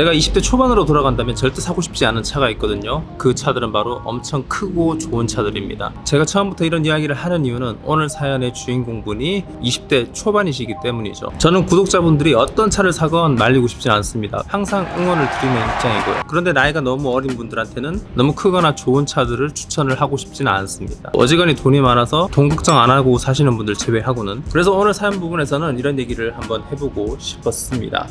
제가 20대 초반으로 돌아간다면 절대 사고 싶지 않은 차가 있거든요. 그 차들은 바로 엄청 크고 좋은 차들입니다. 제가 처음부터 이런 이야기를 하는 이유는 오늘 사연의 주인공분이 20대 초반이시기 때문이죠. 저는 구독자분들이 어떤 차를 사건 말리고 싶지 않습니다. 항상 응원을 드리는 입장이고요. 그런데 나이가 너무 어린 분들한테는 너무 크거나 좋은 차들을 추천을 하고 싶지는 않습니다. 어지간히 돈이 많아서 돈 걱정 안 하고 사시는 분들 제외하고는 그래서 오늘 사연 부분에서는 이런 얘기를 한번 해보고 싶었습니다.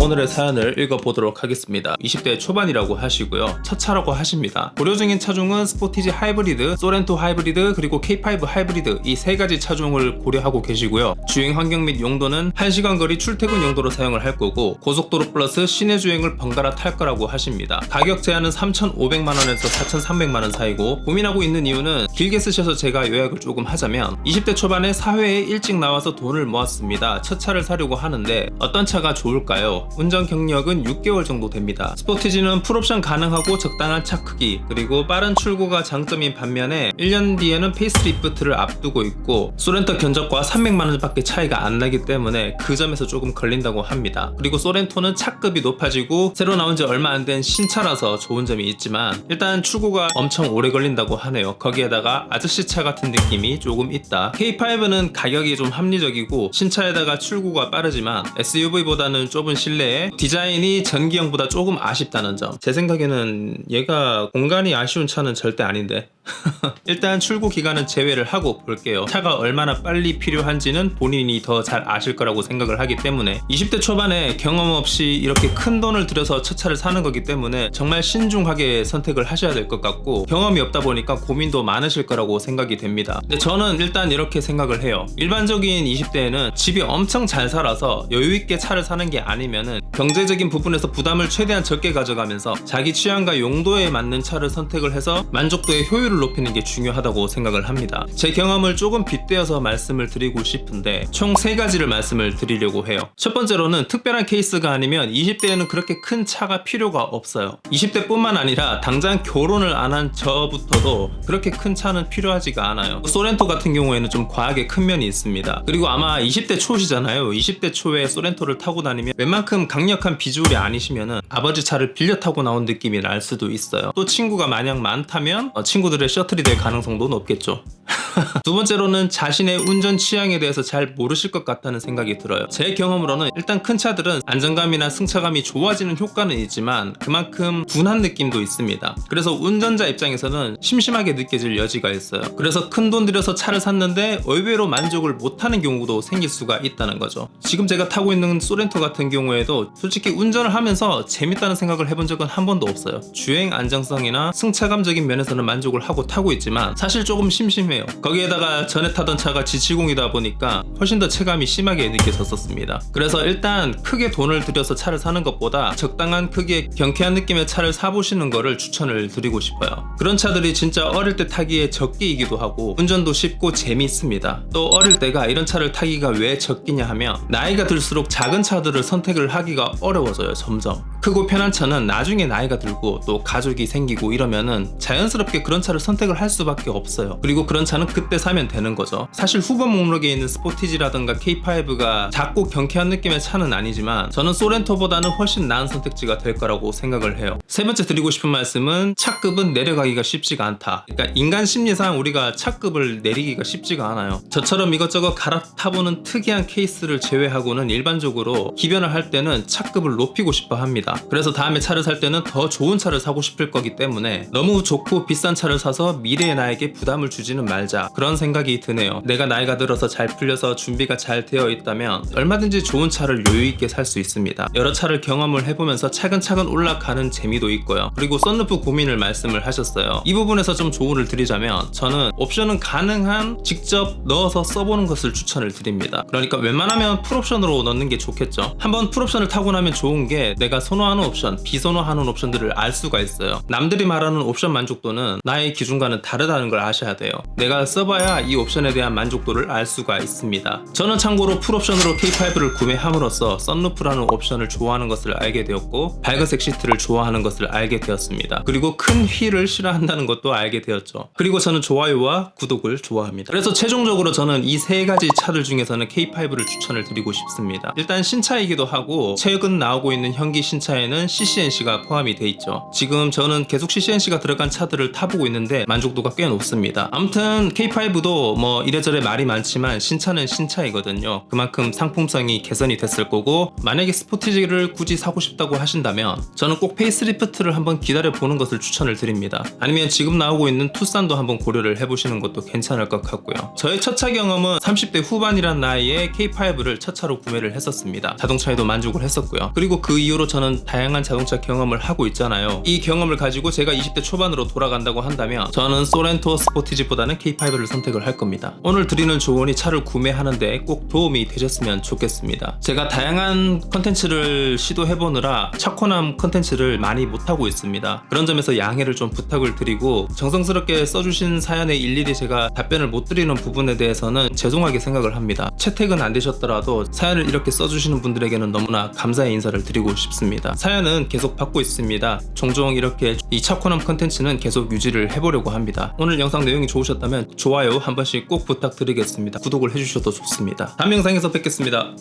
오늘의 사연을 읽어보도록 하겠습니다. 20대 초반이라고 하시고요. 첫 차라고 하십니다. 고려 중인 차종은 스포티지 하이브리드, 소렌토 하이브리드, 그리고 K5 하이브리드 이 세 가지 차종을 고려하고 계시고요. 주행 환경 및 용도는 1시간 거리 출퇴근 용도로 사용을 할 거고 고속도로 플러스 시내 주행을 번갈아 탈 거라고 하십니다. 가격 제한은 3,500만원에서 4,300만원 사이고 고민하고 있는 이유는 길게 쓰셔서 제가 요약을 조금 하자면 20대 초반에 사회에 일찍 나와서 돈을 모았습니다. 첫 차를 사려고 하는데 어떤 차가 좋을까요? 운전 경력은 6개월 정도 됩니다. 스포티지는 풀옵션 가능하고 적당한 차 크기 그리고 빠른 출고가 장점인 반면에 1년 뒤에는 페이스리프트를 앞두고 있고 소렌토 견적과 300만원 밖에 차이가 안 나기 때문에 그 점에서 조금 걸린다고 합니다. 그리고 소렌토는 차급이 높아지고 새로 나온 지 얼마 안 된 신차라서 좋은 점이 있지만 일단 출고가 엄청 오래 걸린다고 하네요. 거기에다가 아저씨 차 같은 느낌이 조금 있다. K5는 가격이 좀 합리적이고 신차에다가 출고가 빠르지만 SUV보다는 좁은 실내 에 디자인이 전기형보다 조금 아쉽다는 점. 제 생각에는 얘가 공간이 아쉬운 차는 절대 아닌데. 일단 출고 기간은 제외를 하고 볼게요. 차가 얼마나 빨리 필요한지는 본인이 더 잘 아실 거라고 생각을 하기 때문에 20대 초반에 경험 없이 이렇게 큰 돈을 들여서 첫 차를 사는 거기 때문에 정말 신중하게 선택을 하셔야 될 것 같고 경험이 없다 보니까 고민도 많으실 거라고 생각이 됩니다. 근데 저는 일단 이렇게 생각을 해요. 일반적인 20대에는 집이 엄청 잘 살아서 여유 있게 차를 사는 게 아니면 은 경제적인 부분에서 부담을 최대한 적게 가져가면서 자기 취향과 용도에 맞는 차를 선택을 해서 만족도의 효율을 높이는 게 중요하다고 생각을 합니다. 제 경험을 조금 빗대어서 말씀을 드리고 싶은데 총 세 가지를 말씀을 드리려고 해요. 첫 번째로는 특별한 케이스가 아니면 20대에는 그렇게 큰 차가 필요가 없어요. 20대뿐만 아니라 당장 결혼을 안 한 저부터도 그렇게 큰 차는 필요하지가 않아요. 소렌토 같은 경우에는 좀 과하게 큰 면이 있습니다. 그리고 아마 20대 초시잖아요. 20대 초에 소렌토를 타고 다니면 웬만큼 강력한 비주얼이 아니시면은 아버지 차를 빌려 타고 나온 느낌이 날 수도 있어요. 또 친구가 마냥 많다면 어, 친구들의 셔틀이 될 가능성도 높겠죠. 두 번째로는 자신의 운전 취향에 대해서 잘 모르실 것 같다는 생각이 들어요. 제 경험으로는 일단 큰 차들은 안정감이나 승차감이 좋아지는 효과는 있지만 그만큼 둔한 느낌도 있습니다. 그래서 운전자 입장에서는 심심하게 느껴질 여지가 있어요. 그래서 큰 돈 들여서 차를 샀는데 의외로 만족을 못하는 경우도 생길 수가 있다는 거죠. 지금 제가 타고 있는 소렌토 같은 경우에 도 솔직히 운전을 하면서 재밌다는 생각을 해본 적은 한 번도 없어요. 주행 안정성이나 승차감적인 면에서는 만족을 하고 타고 있지만 사실 조금 심심해요. 거기에다가 전에 타던 차가 G70이다 보니까 훨씬 더 체감이 심하게 느껴졌었습니다. 그래서 일단 크게 돈을 들여서 차를 사는 것보다 적당한 크기의 경쾌한 느낌의 차를 사보시는 거를 추천을 드리고 싶어요. 그런 차들이 진짜 어릴 때 타기에 적기이기도 하고 운전도 쉽고 재미있습니다. 또 어릴 때가 이런 차를 타기가 왜 적기냐 하면 나이가 들수록 작은 차들을 선택을 하 기가 어려워져요 점점. 크고 편한 차는 나중에 나이가 들고 또 가족이 생기고 이러면은 자연스럽게 그런 차를 선택을 할 수밖에 없어요. 그리고 그런 차는 그때 사면 되는 거죠. 사실 후보 목록에 있는 스포티지라든가 K5가 작고 경쾌한 느낌의 차는 아니지만 저는 소렌토보다는 훨씬 나은 선택지가 될 거라고 생각을 해요. 세 번째 드리고 싶은 말씀은 차급은 내려가기가 쉽지가 않다. 그러니까 인간 심리상 우리가 차급을 내리기가 쉽지가 않아요. 저처럼 이것저것 갈아타보는 특이한 케이스를 제외하고는 일반적으로 기변을 할때 는 차급을 높이고 싶어 합니다. 그래서 다음에 차를 살 때는 더 좋은 차를 사고 싶을 거기 때문에 너무 좋고 비싼 차를 사서 미래의 나에게 부담을 주지는 말자 그런 생각이 드네요. 내가 나이가 들어서 잘 풀려서 준비가 잘 되어 있다면 얼마든지 좋은 차를 여유 있게 살 수 있습니다. 여러 차를 경험을 해보면서 차근차근 올라가는 재미도 있고요. 그리고 썬루프 고민을 말씀을 하셨어요. 이 부분에서 좀 조언을 드리자면 저는 옵션은 가능한 직접 넣어서 써보는 것을 추천을 드립니다. 그러니까 웬만하면 풀옵션으로 넣는 게 좋겠죠. 한번 풀옵션 옵션을 타고 나면 좋은 게 내가 선호하는 옵션, 비선호하는 옵션들을 알 수가 있어요. 남들이 말하는 옵션 만족도는 나의 기준과는 다르다는 걸 아셔야 돼요. 내가 써봐야 이 옵션에 대한 만족도를 알 수가 있습니다. 저는 참고로 풀옵션으로 K5를 구매함으로써 썬루프라는 옵션을 좋아하는 것을 알게 되었고 밝은색 시트를 좋아하는 것을 알게 되었습니다. 그리고 큰 휠을 싫어한다는 것도 알게 되었죠. 그리고 저는 좋아요와 구독을 좋아합니다. 그래서 최종적으로 저는 이 세 가지 차들 중에서는 K5를 추천을 드리고 싶습니다. 일단 신차이기도 하고 최근 나오고 있는 현기 신차에는 CCNC가 포함이 돼 있죠. 지금 저는 계속 CCNC가 들어간 차들을 타보고 있는데 만족도가 꽤 높습니다. 아무튼 K5도 뭐 이래저래 말이 많지만 신차는 신차이거든요. 그만큼 상품성이 개선이 됐을 거고 만약에 스포티지를 굳이 사고 싶다고 하신다면 저는 꼭 페이스리프트를 한번 기다려 보는 것을 추천을 드립니다. 아니면 지금 나오고 있는 투싼도 한번 고려를 해보시는 것도 괜찮을 것 같고요. 저의 첫 차 경험은 30대 후반이란 나이에 K5를 첫 차로 구매를 했었습니다. 자동차에도 만족 을 했었고요. 그리고 그 이후로 저는 다양한 자동차 경험을 하고 있잖아요. 이 경험을 가지고 제가 20대 초반으로 돌아간다고 한다면 저는 소렌토 스포티지보다는 K5를 선택을 할 겁니다. 오늘 드리는 조언이 차를 구매하는데 꼭 도움이 되셨으면 좋겠습니다. 제가 다양한 컨텐츠를 시도해보느라 차코남 컨텐츠를 많이 못하고 있습니다. 그런 점에서 양해를 좀 부탁을 드리고 정성스럽게 써주신 사연에 일일이 제가 답변을 못 드리는 부분에 대해서는 죄송하게 생각을 합니다. 채택은 안 되셨더라도 사연을 이렇게 써주시는 분들에게는 너무나 감사의 인사를 드리고 싶습니다. 사연은 계속 받고 있습니다. 종종 이렇게 이 차코남 컨텐츠는 계속 유지를 해보려고 합니다. 오늘 영상 내용이 좋으셨다면 좋아요 한 번씩 꼭 부탁드리겠습니다. 구독을 해주셔도 좋습니다. 다음 영상에서 뵙겠습니다.